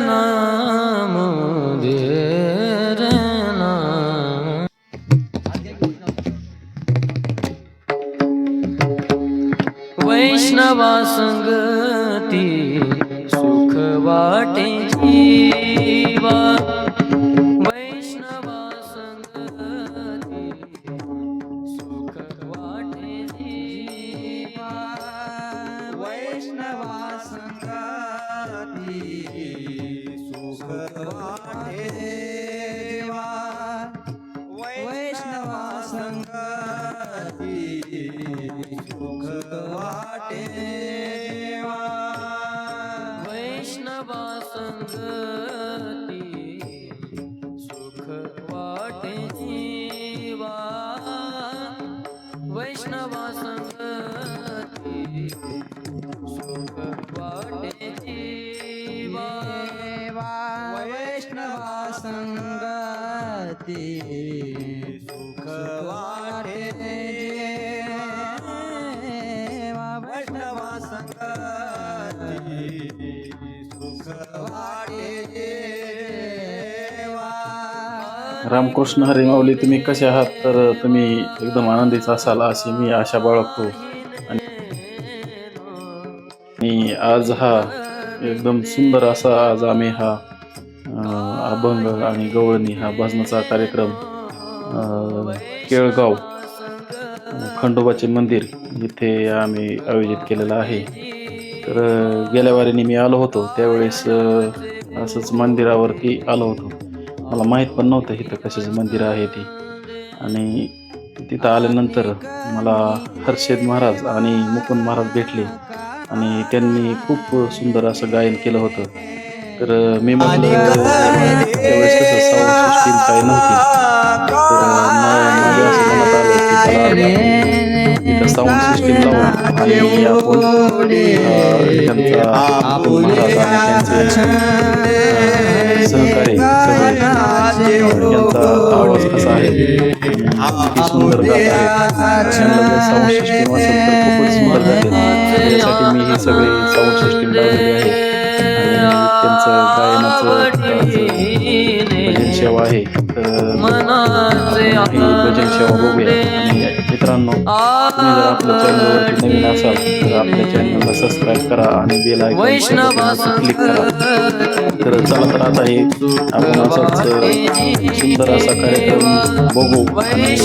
नाम दे र नाम। वैष्णवा संगती सुख वाटे जीवा। वैष्णवा संगती सुख वाटे जीवा। वैष्णवा संगती सुख वाटे देवा वैष्णवा संगाती सुख वाटे देवा वैष्णवा संगती सुख वाटे जीवा वैष्णवा संगती सुख वाटे संगती सुख वाटे वैष्णवा संगती सुख वाटे रामकृष्ण हरिमावली तुम्ही कसे आहात? तर तुम्ही एकदम आनंदीच असाल अशी मी आशा बाळगतो. आणि आज हा एकदम सुंदर असा आज आम्ही हा अभंग आणि गवळणी हा भजनाचा कार्यक्रम केळगाव खंडोबाचे मंदिर इथे आम्ही आयोजित केलेला आहे. तर गेल्या वारीने मी आलो होतो. त्यावेळेस असंच मंदिरावरती आलो होतो. मला माहीत पण नव्हतं इथं कशाचं मंदिर आहे ते. आणि तिथं आल्यानंतर मला हर्षद महाराज आणि मुकुंद महाराज भेटले. आणि त्यांनी खूप सुंदर असं गायन केलं होतं. तर मी म्हटलं त्यावेळेस कसं साऊंड सिस्टीम काही नव्हती. तर मा- माझ्या असं मनात आलं की चला इथं साऊंड सिस्टीम लावून आणि आपण त्यांचा महाराज आणि त्यांचे अं, सहकारी सगळे. यांचा आवाज कसा आहे किती सुंदर गात आहे. त्यांना साऊंड सिस्टीम असेल तर खूपच सुंदर गाते त्यासाठी मी ही सगळी साऊंड सिस्टीम लावलेली आहे त्यांचं गायनाचं भजन सेवा आहे. तर भजन सेवा बघूया. आणि मित्रांनो तुम्ही जर आपल्या चॅनलवरती नवीन असाल तर आपल्या चॅनलला सबस्क्राईब करा आणि बेल आयकॉन क्लिक करा. तर चला राहत आता आपण असाच सुंदर असा कार्यक्रम बघू. आणि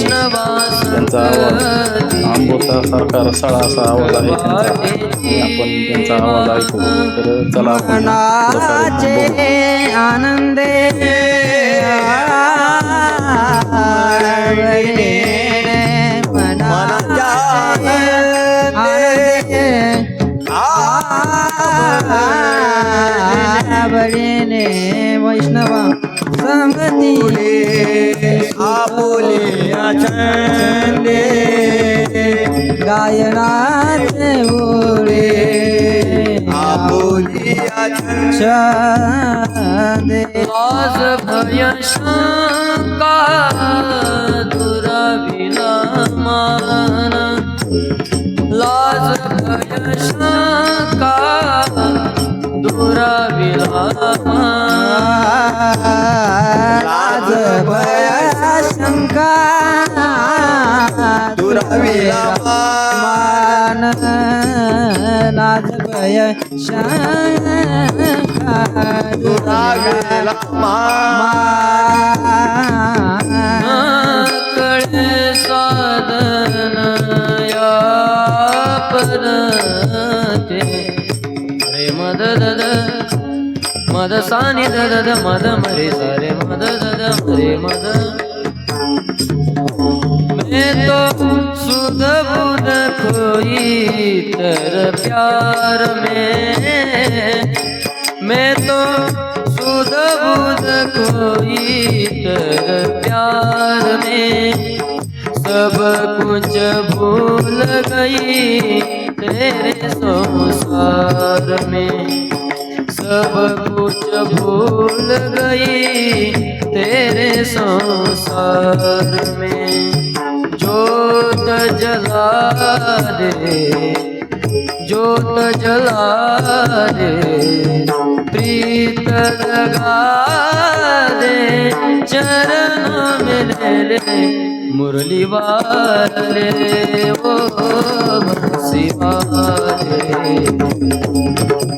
त्यांचा आवाज आंबोता सारखा रसाळा असा आवाज आहे. त्यांचा आपण त्यांचा आवाज ऐकू. तर चला आपण आनंदे बळीने वैष्णवा संगती आपुले छंदे गायनात ओळे आपुली छंदे आज भय शंका दुराविला मान मान लाज भय शंका कळे साधन या परते रे मद दद मद सानि दद मद मरे सारे मद दद मरे मद मैं तो सुध बुध खोई तर प्यार में। मैं तो सुध बुध खोई तर प्यार में। सब कुछ भूल गई तेरे संसार में। सब कुछ भूल गई तेरे संसार में। जला रे ज्योत जला रे प्रीत लगा रे चरण मिले मुरली रे ओ शिवा वाले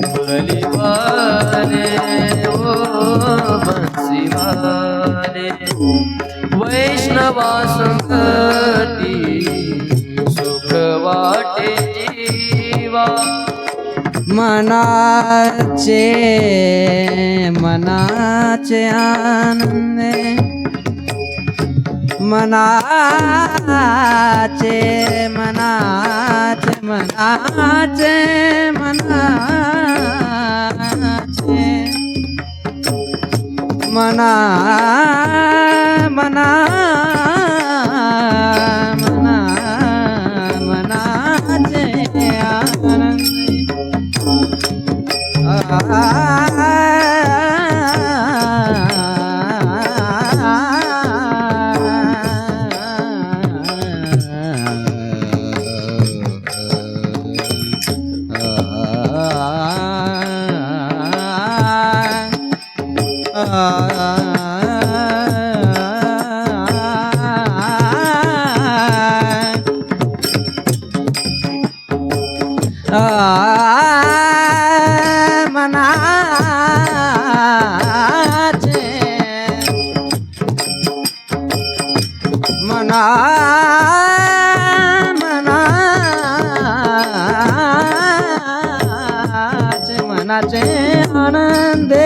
मुरली वाले ओ शिवा रे वैष्णवा संगती सुख वाटे जीवा। मनाचे मनाचे आनंदे। मनाचे मनाचे मनाचे मनाचे। मना मनाचे मना मनाचे मनाचे आनंदे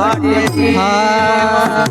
वैष्णवा